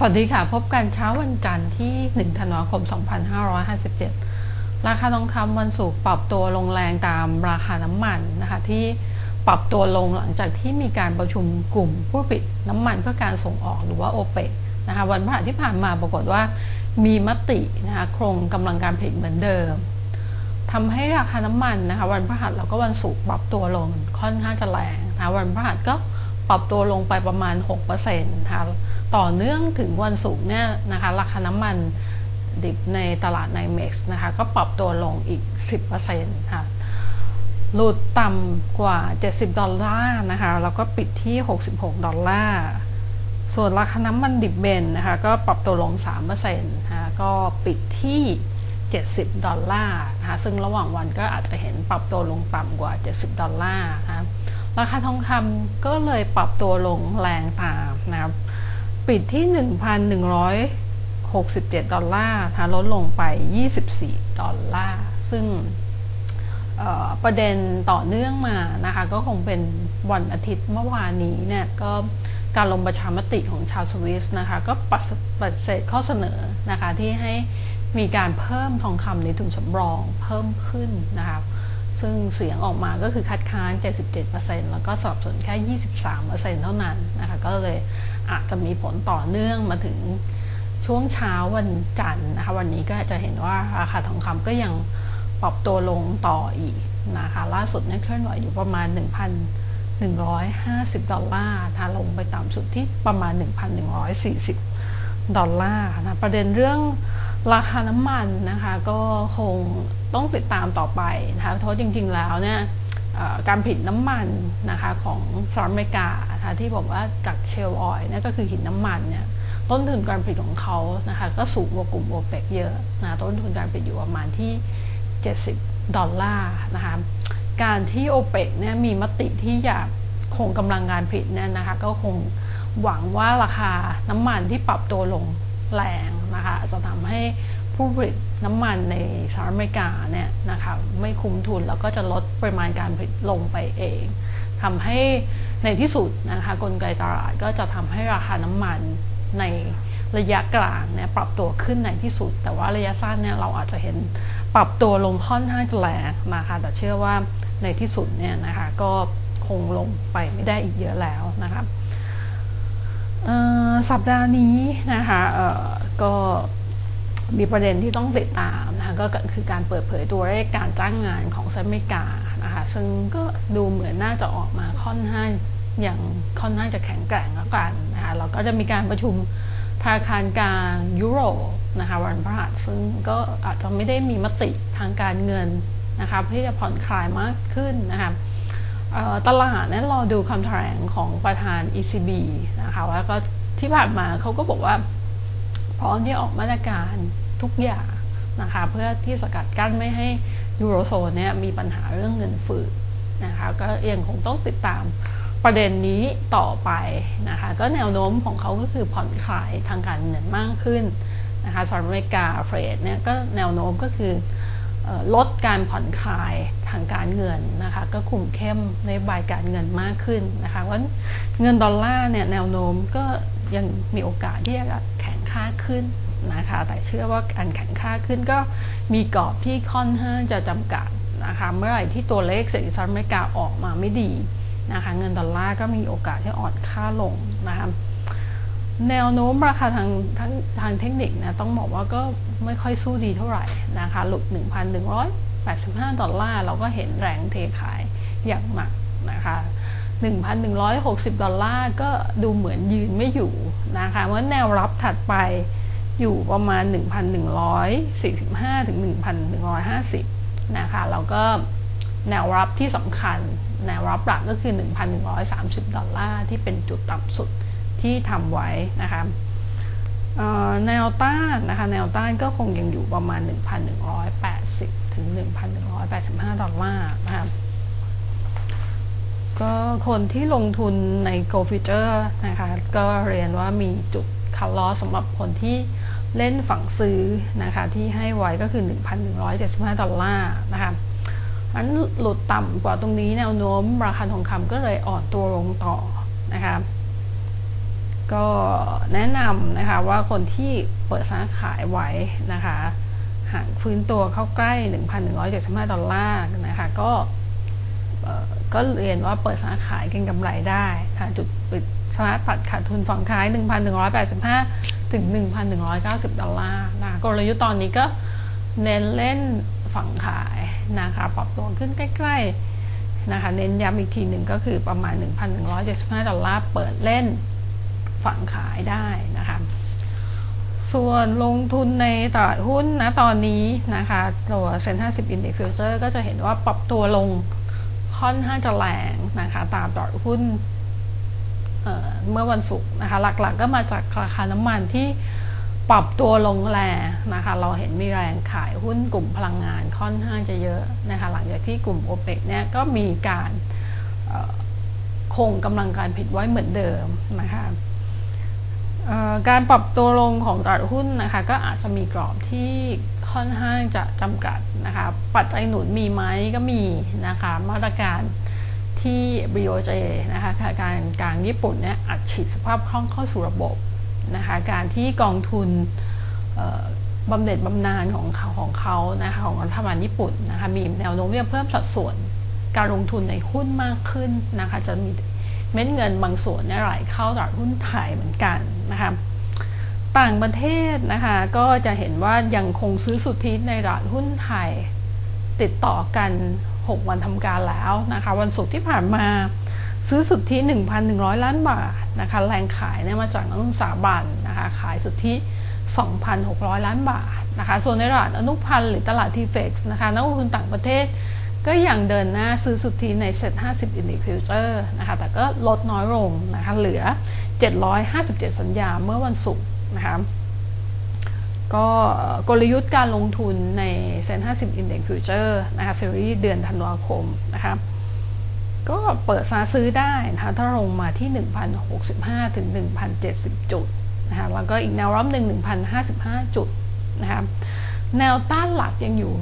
สวัสดีค่ะ พบกันเช้าวันจันทร์ที่ 1 ธันวาคม 2557 ราคาทองคำวันศุกร์ปรับตัวลงแรงตามราคาน้ำมันนะคะที่ปรับตัวลงหลังจากที่มีการประชุมกลุ่มผู้ผลิตน้ำมันเพื่อการส่งออกหรือว่าโอเปกนะคะวันพฤหัสที่ผ่านมาปรากฏว่ามีมตินะคะโครงกำลังการผลิตเหมือนเดิมทำให้ราคาน้ำมันนะคะวันพฤหัสแล้วก็วันศุกร์ปรับตัวลงค่อนข้างจะแรงนะะวันพฤหัสก็ปรับตัวลงไปประมาณ6%นะคะ ต่อเนื่องถึงวันศุกร์เนี่ยนะคะราคาน้ำมันดิบในตลาดไนเม็กซ์นะคะก็ปรับตัวลงอีก 10%ค่ะหลุดต่ำกว่า 70 ดอลลาร์นะคะแล้วก็ปิดที่ 66 ดอลลาร์ ส่วนราคาน้ำมันดิบเบนนะคะก็ปรับตัวลง 3%นะคะก็ปิดที่ 70 ดอลลาร์นะคะซึ่งระหว่างวันก็อาจจะเห็นปรับตัวลงต่ำกว่า 70 ดอลลาร์นะคะราคาทองคำก็เลยปรับตัวลงแรงตามนะครับ ปิดที่ 1,167 ดอลลาร์นะลดลงไป 24 ดอลลาร์ ซึ่งประเด็นต่อเนื่องมานะคะก็คงเป็นวันอาทิตย์เมื่อวานนี้เนี่ยก็การลงประชามติของชาวสวิสนะคะก็ปฏิเสธข้อเสนอนะคะที่ให้มีการเพิ่มทองคำในทุนสำรองเพิ่มขึ้นนะคะซึ่งเสียงออกมาก็คือคัดค้าน 77%แล้วก็สอบสวนแค่ 23%เท่านั้นนะคะก็เลย อาจจะมีผลต่อเนื่องมาถึงช่วงเช้าวันจันทร์นะคะวันนี้ก็จะเห็นว่าราคาทองคำก็ยังปรับตัวลงต่ออีกนะคะล่าสุดเนี่ยเคลื่อนไหวอยู่ประมาณ 1,150 ดอลลาร์นะลงไปต่ำสุดที่ประมาณ 1,140 ดอลลาร์นะประเด็นเรื่องราคาน้ำมันนะคะก็คงต้องติดตามต่อไปนะคะเพราะจริงๆแล้วเนี่ย การผลิตน้ำมันนะคะของสหรัฐอเมริกานะคะที่บอกว่าจากเชลล์ออยล์นี่ก็คือหินน้ำมันเนี่ยต้นทุนการผลิตของเขานะคะก็สูงกว่ากลุ่มโอเปกเยอะนะต้นทุนการผลิตอยู่ประมาณที่ 70 ดอลลาร์นะคะการที่โอเปกเนี่ยมีมติที่อยากคงกำลังการผลิตเนี่ยนะคะก็คงหวังว่าราคาน้ำมันที่ปรับตัวลงแรงนะคะจะทำให้ ผู้ผลิตน้ำมันในสหรัฐอเมริกาเนี่ยนะคะไม่คุ้มทุนแล้วก็จะลดปริมาณการผลิตลงไปเองทำให้ในที่สุดนะคะกลไกตลาดก็จะทำให้ราคาน้ำมันในระยะกลางเนี่ยปรับตัวขึ้นในที่สุด แต่ว่าระยะสั้นเนี่ยเราอาจจะเห็นปรับตัวลงค่อนข้างจะแรงนะคะแต่เชื่อว่าในที่สุดเนี่ยนะคะก็คงลงไปไม่ได้อีกเยอะแล้วนะคะสัปดาห์นี้นะคะก็ มีประเด็นที่ต้องติดตามนะคะก็คือการเปิดเผยตัวเลขการจ้างงานของสหรัฐอเมริกานะคะซึ่งก็ดูเหมือนน่าจะออกมาค่อนข้างอย่างค่อนข้างจะแข็งแกร่งแล้วกันนะคะเราก็จะมีการประชุมธนาคารกลางยุโรปนะคะวันพฤหัสซึ่งก็อาจจะไม่ได้มีมติทางการเงินนะคะที่จะผ่อนคลายมากขึ้นนะคะตลาดนั้นรอดูคำแถลงของประธาน ECB นะคะแล้วก็ที่ผ่านมาเขาก็บอกว่า พร้อมที่ออกมาตรการทุกอย่างนะคะเพื่อที่สกัดกั้นไม่ให้ยูโรโซนเนี่ยมีปัญหาเรื่องเงินฝืดนะคะก็ยังคงต้องติดตามประเด็นนี้ต่อไปนะคะก็แนวโน้มของเขาก็คือผ่อนคลายทางการเงินมากขึ้นนะคะสหรัฐอเมริกาเฟดเนี่ยก็แนวโน้มก็คือลดการผ่อนคลายทางการเงินนะคะก็คุมเข้มในบายการเงินมากขึ้นนะคะว่าเงินดอลลาร์เนี่ยแนวโน้มก็ยังมีโอกาสที่จะ ค่าขึ้นนะคะแต่เชื่อว่าการแข็งค่าขึ้นก็มีกรอบที่ค่อนข้างจะจำกัดนะคะเมื่อไหร่ที่ตัวเลขเศรษฐกิจสหรัฐอเมริกาออกมาไม่ดีนะคะเงินดอลลาร์ก็มีโอกาสที่อ่อนค่าลงนะคะแนวโน้มราคาทางทางทางเทคนิคนะต้องบอกว่าก็ไม่ค่อยสู้ดีเท่าไหร่นะคะหลุด 1,185 ดอลลาร์เราก็เห็นแรงเทขายอย่างหนักนะคะ 1,160 ดอลลาร์ก็ดูเหมือนยืนไม่อยู่นะคะเพราะแนวรับถัดไปอยู่ประมาณ 1,145 ถึง 1,150 นะคะแล้วก็แนวรับที่สำคัญ แนวรับหลักก็คือ 1,130 ดอลลาร์ที่เป็นจุดต่ำสุดที่ทำไว้นะคะแนวต้านนะคะแนวต้านก็คงยังอยู่ประมาณ 1,180 ถึง 1,185 ดอลลาร์นะคะ ก็คนที่ลงทุนใน Go Future นะคะ ก็เรียนว่ามีจุดคัลลอสำหรับคนที่เล่นฝั่งซื้อนะคะ ที่ให้ไว้ก็คือ 1,175 ดอลลาร์นะคะอันหลุดต่ำกว่าตรงนี้แนวโน้มราคาทองคำก็เลยอ่อนตัวลงต่อนะคะก็แนะนำนะคะว่าคนที่เปิดซื้อขายไว้นะคะหากฟื้นตัวเข้าใกล้ 1,175 ดอลลาร์นะคะก็ ก็เรียนว่าเปิดซื้อขายเก็งกำไรได้จุดปิดชนะตัดขาดทุนฝั่งขาย 1,185 ถึง 1,190 ดอลลาร์นะกลยุทธ์ตอนนี้ก็เน้นเล่นฝั่งขายนะคะปรับตัวขึ้นใกล้ๆนะคะเน้นย้ำอีกทีหนึ่งก็คือประมาณ 1,175 ดอลลาร์เปิดเล่นฝั่งขายได้นะคะส่วนลงทุนในตลาดหุ้นนะตอนนี้นะคะตัวเซ็น50 Index Future ก็จะเห็นว่าปรับตัวลง ค่อนข้างจะแรงนะคะตามตลาดหุ้นเเมื่อวันศุกร์นะคะหลักๆกก็มาจากราคาน้ำมันที่ปรับตัวลงแรงนะคะเราเห็นมีแรงขายหุ้นกลุ่มพลังงานค่อนข้างจะเยอะนะคะหลังจากที่กลุ่มโอเปกเนี่ยก็มีการคงกำลังการผิดไว้เหมือนเดิมนะคะการปรับตัวลงของตลาดหุ้นนะคะก็อาจจะมีกรอบที่ ค่อนข้างจะจำกัดนะคะ ปัจจัยหนุนมีไหมก็มีนะคะ มาตรการที่ BOJ นะคะการกลางญี่ปุ่นเนี่ยอัดฉีดสภาพคล่องเข้าสู่ระบบนะคะ การที่กองทุนบำเหน็จบำนาญของเขาของเขานะคะของรัฐบาลญี่ปุ่นนะคะมีแนวโน้มที่จะเพิ่มสัดส่วนการลงทุนในหุ้นมากขึ้นนะคะ จะมีเม็ดเงินบางส่วนเนี่ยไหลเข้าตลาดหุ้นไทยเหมือนกันนะคะ ต่างประเทศนะคะ ก็จะเห็นว่ายังคงซื้อสุทธิในตลาดหุ้นไทย ติดต่อกัน 6 วันทำการแล้วนะคะ วันศุกร์ที่ผ่านมาซื้อสุทธิ 1,100 ล้านบาทนะคะแรงขายเนี่ยมาจากนักลงทุนสถาบันนะคะขายสุทธิ 2,600 ล้านบาทนะคะส่วนในตลาดอนุพันธ์หรือตลาดทีเฟกซ์นะคะนักลงทุนต่างประเทศก็ยังเดินหน้าซื้อสุทธิในเซ็ต50 Index Future นะคะแต่ก็ลดน้อยลงนะคะเหลือ 757 สัญญาเมื่อวันศุกร์ นะคะก็กลยุทธ์การลงทุนในเซ็น50 Index Future นะคะซีรีส์เดือนธันวาคมนะคะก็เปิดซาซื้อได้นะคะถ้าลงมาที่ 1,065 ถึง 1,070 จุดนะคะแล้วก็อีกแนวรับหนึ่ง1,055 จุดนะคะแนวต้านหลักยังอยู่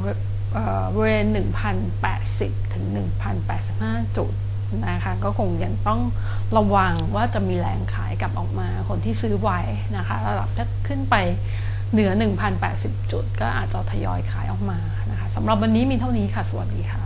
บริเวณ1,080 ถึง 1,085 จุด นะคะก็คงยังต้องระวังว่าจะมีแรงขายกลับออกมาคนที่ซื้อไว้นะคะระดับถ้าขึ้นไปเหนือ 1,080 จุด ก็อาจจะทยอยขายออกมานะคะสำหรับวันนี้มีเท่านี้ค่ะ สวัสดีค่ะ